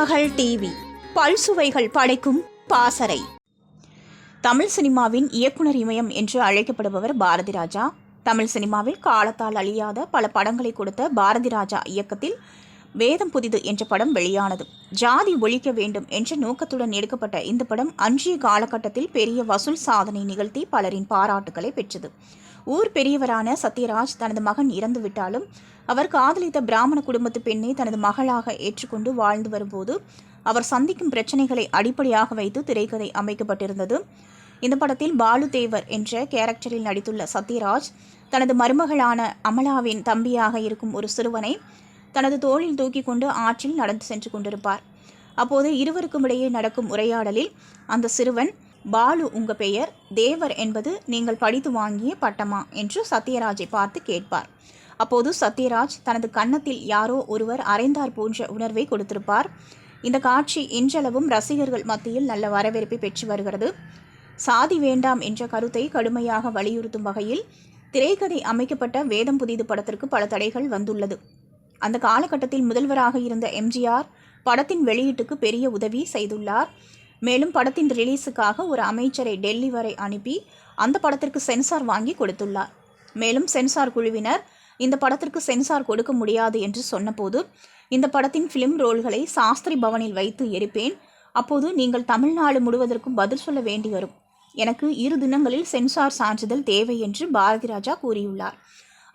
மகள் டிவி. பல்சுவைகள் படைக்கும் பாசறை. தமிழ் சினிமாவின் இயக்குனர் இமயம் என்று அழைக்கப்படுபவர் பாரதி ராஜா. தமிழ் சினிமாவில் காலத்தால் அழியாத பல படங்களை கொடுத்த பாரதி ராஜா இயக்கத்தில் வேதம் புதிது என்ற படம் வெளியானது. ஜாதி ஒழிக்க வேண்டும் என்ற நோக்கத்துடன் எடுக்கப்பட்ட இந்த படம் அன்றைய காலகட்டத்தில் பெரிய வசூல் சாதனை நிகழ்த்தி பலரின் பாராட்டுகளை பெற்றது. ஊர் பெரியவரான சத்யராஜ் தனது மகன் இறந்து விட்டாலும் அவர் காதலித்த பிராமண குடும்பத்து பெண்ணை தனது மகளாக ஏற்றுக்கொண்டு வாழ்ந்து வரும்போது அவர் சந்திக்கும் பிரச்சனைகளை அடிப்படையாக வைத்து திரைக்கதை அமைக்கப்பட்டிருந்தது. இந்த படத்தில் பாலு தேவர் என்ற கேரக்டரில் நடித்துள்ள சத்யராஜ் தனது மருமகளான அமலாவின் தம்பியாக இருக்கும் ஒரு சிறுவனை தனது தோளில் தூக்கி கொண்டு ஆற்றில் நடந்து சென்று கொண்டிருப்பார். அப்போது இருவருக்கும் இடையே நடக்கும் உரையாடலில் அந்த சிறுவன் பாலு உங்க பெயர் தேவர் என்பது நீங்கள் படித்து வாங்கிய பட்டமா என்று சத்யராஜை பார்த்து கேட்பார். அப்போது சத்யராஜ் தனது கன்னத்தில் யாரோ ஒருவர் அரைந்தார் போன்ற உணர்வை கொடுத்திருப்பார். இந்த காட்சி இன்றளவும் ரசிகர்கள் மத்தியில் நல்ல வரவேற்பை பெற்று வருகிறது. சாதி வேண்டாம் என்ற கருத்தை கடுமையாக வலியுறுத்தும் வகையில் திரைக்கதை அமைக்கப்பட்ட வேதம் புதிது படத்திற்கு பல தடைகள் வந்துள்ளது. அந்த காலகட்டத்தில் முதல்வராக இருந்த எம்ஜிஆர் படத்தின் வெளியீட்டுக்கு பெரிய உதவி செய்துள்ளார். மேலும் படத்தின் ரிலீஸுக்காக ஒரு அமைச்சரை டெல்லி வரை அனுப்பி அந்த படத்திற்கு சென்சார் வாங்கி கொடுத்துள்ளார். மேலும் சென்சார் குழுவினர் இந்த படத்திற்கு சென்சார் கொடுக்க முடியாது என்று சொன்னபோது இந்த படத்தின் ஃபிலிம் ரோல்களை சாஸ்திரி பவனில் வைத்து எரிப்பேன் அப்போது நீங்கள் தமிழ்நாடு முழுவதற்கும் பதில் சொல்ல வேண்டி வரும். எனக்கு இரு தினங்களில் சென்சார் சான்றிதழ் தேவை என்று பாரதி ராஜா கூறியுள்ளார்.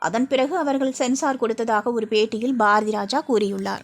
அதன் பிறகு அவர்கள் சென்சார் கொடுத்ததாக ஒரு பேட்டியில் பாரதி ராஜா கூறியுள்ளார்.